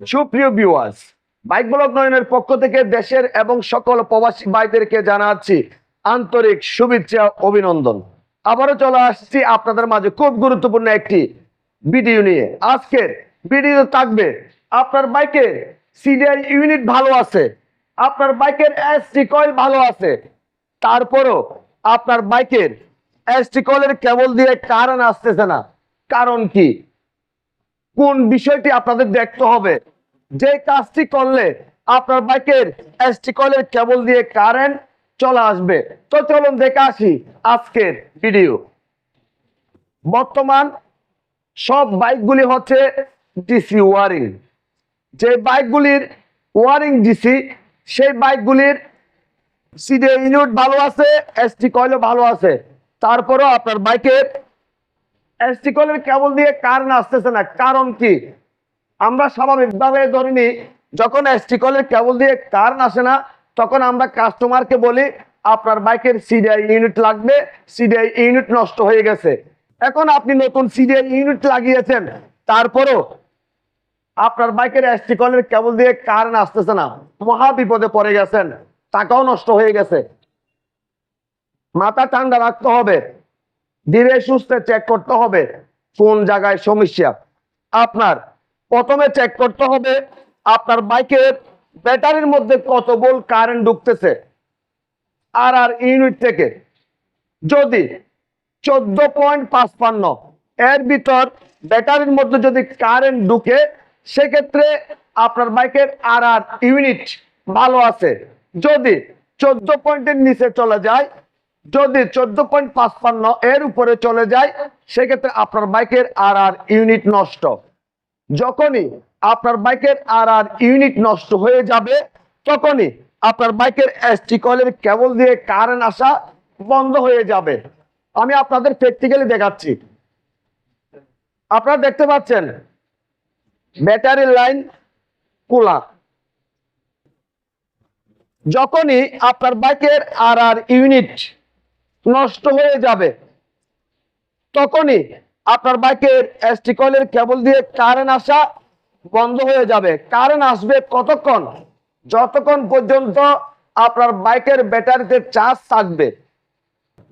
সুপ্রিয় viewers bike block নয়নের পক্ষ থেকে দেশের এবং সকল প্রবাসী ভাইদেরকে জানাচ্ছি আন্তরিক শুভেচ্ছা, অভিনন্দন। আবারও চলে আসছি আপনাদের মাঝে খুব গুরুত্বপূর্ণ একটি ভিডিও নিয়ে। আজকের ভিডিও থাকবে, আপনার বাইকের সিডিআই ইউনিট ভালো আছে, আপনার বাইকের এসটি কয়েল ভালো আছে, তারপরও আপনার বাইকের এসটি কয়েলের কেবল দিয়ে কারণ আসতেছে না। কারণ কি? কোন বিষয়টি আপনাদের দেখতে হবে? যে কাজটি করলে আপনার বাইকের এসটি কয়েলের কেবল দিয়ে কারেন্ট চলে আসবে। তো চলুন দেখে আসি আজকের ভিডিও বর্তমান সব বাইকগুলি হচ্ছে ডিসি ওয়ারিং যে বাইকগুলির ওয়ারিং ডিসি সেই বাইকগুলির সিডে ইউনিট ভালো আছে এসটি কয়েলও ভালো আছে। তারপরেও আপনার বাইকের এসটি কলের কেবল দিয়ে কারেন্ট আসতেছে না। কারণ কি? আমরা স্বাভাবিকভাবে ধরে নিই যখন এসটি কলের কেবল দিয়ে কারেন্ট আসে না, তখন আমরা কাস্টমারকে বলি, আপনার বাইকের সিডিআই ইউনিট লাগবে সিডিআই ইউনিট নষ্ট হয়ে গেছে। এখন আপনি নতুন সিডিআই ইউনিট লাগিয়েছেন, তারপরও আপনার বাইকের এসটি কলের কেবল দিয়ে কারেন্ট আসতেছে না। মহা বিপদে পড়ে গেছেন, টাকাও নষ্ট হয়ে গেছে। মাথা ঠান্ডা রাখতে হবে। ধীরে সুস্থে চেক করতে হবে কোন জায়গায় সমস্যা। আপনার প্রথমে চেক করতে হবে আপনার বাইকের ব্যাটারির মধ্যে কত ভোল্ট কারেন্ট ঢুকতেছে আর আর ইউনিট থেকে। যদি চোদ্দ পয়েন্ট পাঁচপান্ন এর ভিতর ব্যাটারির মধ্যে যদি কারেন্ট ঢুকে, সেক্ষেত্রে আপনার বাইকের আর আর ইউনিট ভালো আছে। যদি চোদ্দ পয়েন্টের নিচে চলে যায় যদি চোদ্দ পয়েন্ট পাঁচপান্ন এর উপরে চলে যায়, সেক্ষেত্রে আপনার বাইকের আর আর ইউনিট নষ্ট। যখনই আপনার বাইকের আর আর ইউনিট নষ্ট হয়ে যাবে, তখনই আপনার বাইকের এসটি কয়েলের কেবল দিয়ে কারেন্ট আসা বন্ধ হয়ে যাবে। আমি আপনাদের প্র্যাকটিক্যালি দেখাচ্ছি। আপনারা দেখতে পাচ্ছেন ব্যাটারি লাইন খোলা যখনই আপনার বাইকের আর আর ইউনিট নষ্ট হয়ে যাবে। তখনই আপনার বাইকের এসটি কয়েলের কেবল দিয়ে কারেন্ট আসা বন্ধ হয়ে যাবে। কারেন্ট আসবে কতক্ষণ? যতক্ষণ পর্যন্ত আপনার বাইকের ব্যাটারিতে চার্জ থাকবে।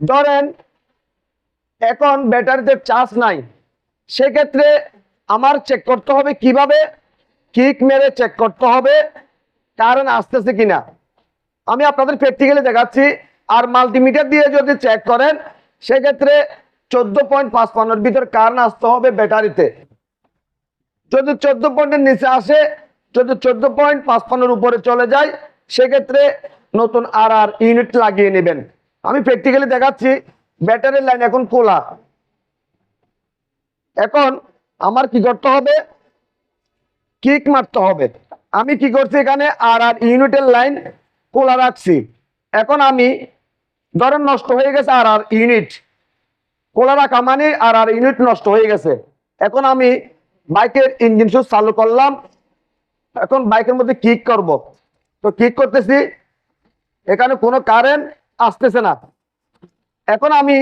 ধরেন, এখন ব্যাটারিতে চার্জ নাই। সেক্ষেত্রে আমার চেক করতে হবে কীভাবে? কিক মেরে চেক করতে হবে। কারেন্ট আসতেছে কিনা? আমি আপনাদের প্র্যাকটিক্যালি দেখাচ্ছি। আর মাল্টিমিটার দিয়ে যদি চেক করেন, সেক্ষেত্রে চোদ্দ পয়েন্ট পাঁচ পাঁচপান্নর ভিতর কারেন্ট আসতে হবে ব্যাটারিতে? যদি চোদ্দ পয়েন্টের নিচে আসে, যদি চোদ্দ পয়েন্ট পাঁচ পাঁচপান্নর উপরে চলে যায়, সেক্ষেত্রে নতুন আর আর ইউনিট লাগিয়ে নেবেন। আমি প্র্যাকটিক্যালি দেখাচ্ছি, ব্যাটারির লাইন এখন খোলা। এখন আমার কি করতে হবে? কিক মারতে হবে। আমি কি করছি এখানে? আর আর ইউনিটের লাইন খোলা রাখছি। এখন আমি ধরেন নষ্ট হয়ে গেছে আর আর ইউনিট। খোলা রাখা মানে আর আর ইউনিট নষ্ট হয়ে গেছে। এখন আমি বাইকের ইঞ্জিন সুইচ চালু করলাম। এখন বাইকের মধ্যে কিক করব। তো কিক করতেছি। এখানে কোনো কারেন্ট আসতেছে না। এখন আমি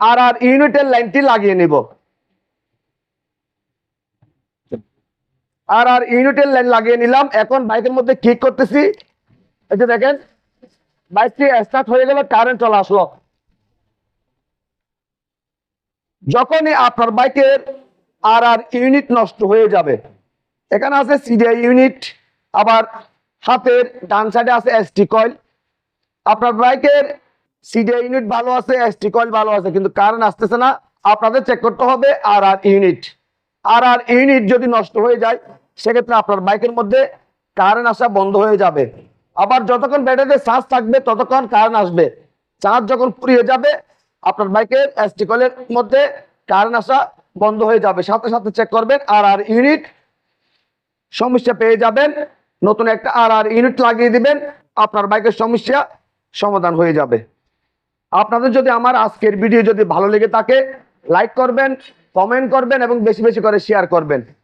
আর আর ইউনিটের লাইনটি লাগিয়ে নিব। আর আর ইউনিটের লাইন লাগিয়ে নিলাম। এখন বাইকের মধ্যে কিক করতেছি। এই যে দেখেন বাইকটি স্টার্ট হয়ে গেল কারেন্ট চলে আসলো। যখনই আপনার বাইকের আর আর ইউনিট নষ্ট হয়ে যাবে, এখানে আছে সিডিআই ইউনিট আবার হাতের ডান সাইডে আছে এসটি কয়েল আপনার বাইকের সিডিআই ইউনিট ভালো আছে এসটি কয়েল ভালো আছে, কিন্তু কারেন্ট আসতেছে না। আপনাদের চেক করতে হবে আর আর ইউনিট আর আর ইউনিট যদি নষ্ট হয়ে যায়, সেক্ষেত্রে আপনার বাইকের মধ্যে কারেন্ট আসা বন্ধ হয়ে যাবে। আবার যতক্ষণ ব্যাটারিতে চার্জ থাকবে, ততক্ষণ কারেন্ট আসবে। চার্জ যখন ফুরিয়ে যাবে, আপনার বাইকের এসটি কয়েলের মধ্যে কারেন্ট আসা বন্ধ হয়ে যাবে। সাথে সাথে চেক করবেন আর আর ইউনিট সমস্যা পেয়ে যাবেন। নতুন একটা আর আর ইউনিট লাগিয়ে দিবেন, আপনার বাইকের সমস্যা সমাধান হয়ে যাবে। আপনাদের যদি আমার আজকের ভিডিও যদি ভালো লেগে থাকে লাইক করবেন কমেন্ট করবেন এবং বেশি বেশি করে শেয়ার করবেন।